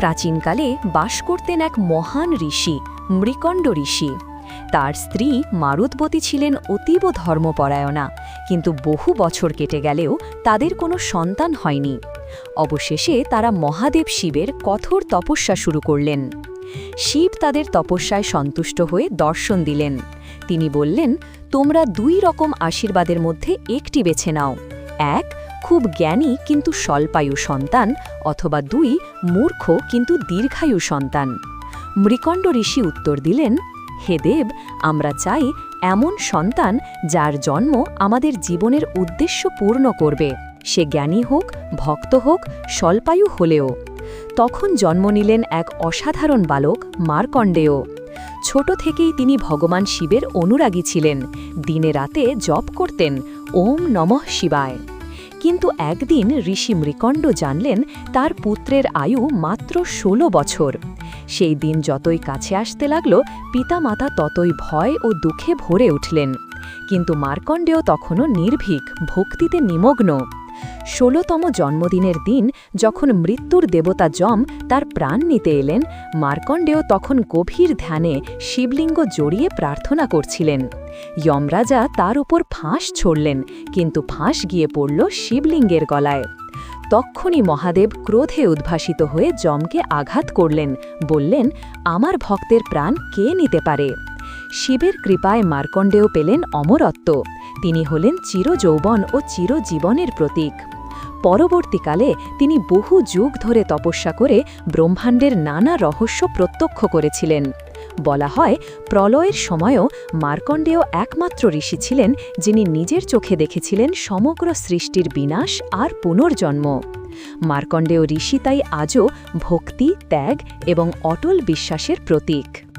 প্রাচীনকালে বাস করতেন এক মহান ঋষি মৃকণ্ড ঋষি। তার স্ত্রী মারুতবতী ছিলেন অতীব ধর্মপরায়ণা, কিন্তু বহু বছর কেটে গেলেও তাদের কোনো সন্তান হয়নি। অবশেষে তারা মহাদেব শিবের কঠোর তপস্যা শুরু করলেন। শিব তাদের তপস্যায় সন্তুষ্ট হয়ে দর্শন দিলেন। তিনি বললেন, তোমরা দুই রকম আশীর্বাদের মধ্যে একটি বেছে নাও। এক খুব জ্ঞানী কিন্তু স্বল্পায়ু সন্তান অথবা দুই মূর্খ কিন্তু দীর্ঘায়ু সন্তান। মৃকণ্ড ঋষি উত্তর দিলেন, হে দেব, আমরা চাই এমন সন্তান যার জন্ম আমাদের জীবনের উদ্দেশ্য পূর্ণ করবে। সে জ্ঞানী হোক, ভক্ত হোক, স্বল্পায়ু হলেও। তখন জন্ম নিলেন এক অসাধারণ বালক, মার্কণ্ডেয়। ছোট থেকেই তিনি ভগবান শিবের অনুরাগী ছিলেন। দিনে রাতে জপ করতেন, ওম নমঃ শিবায়। কিন্তু একদিন ঋষি মৃকণ্ড জানলেন তার পুত্রের আয়ু মাত্র ১৬ বছর। সেই দিন যতই কাছে আসতে লাগল, পিতামাতা ততই ভয় ও দুঃখে ভরে উঠলেন। কিন্তু মার্কণ্ডেয় তখনও নির্ভীক, ভক্তিতে নিমগ্ন। ষোলতম জন্মদিনের দিন যখন মৃত্যুর দেবতা যম তার প্রাণ নিতে এলেন, মার্কণ্ডেয় তখন গভীর ধ্যানে শিবলিঙ্গ জড়িয়ে প্রার্থনা করছিলেন। যমরাজা তার উপর ফাঁস ছড়লেন, কিন্তু ফাঁস গিয়ে পড়ল শিবলিঙ্গের গলায়। তক্ষণই মহাদেব ক্রোধে উদ্ভাসিত হয়ে যমকে আঘাত করলেন, বললেন, আমার ভক্তের প্রাণ কে নিতে পারে? শিবের কৃপায় মার্কণ্ডেয় পেলেন অমরত্ব। তিনি হলেন চিরযৌবন ও চিরজীবনের প্রতীক। পরবর্তীকালে তিনি বহু যুগ ধরে তপস্যা করে ব্রহ্মাণ্ডের নানা রহস্য প্রত্যক্ষ করেছিলেন। বলা হয়, প্রলয়ের সময়ও মার্কণ্ডেয় একমাত্র ঋষি ছিলেন যিনি নিজের চোখে দেখেছিলেন সমগ্র সৃষ্টির বিনাশ আর পুনর্জন্ম। মার্কণ্ডেয় ঋষি তাই আজও ভক্তি, ত্যাগ এবং অটল বিশ্বাসের প্রতীক।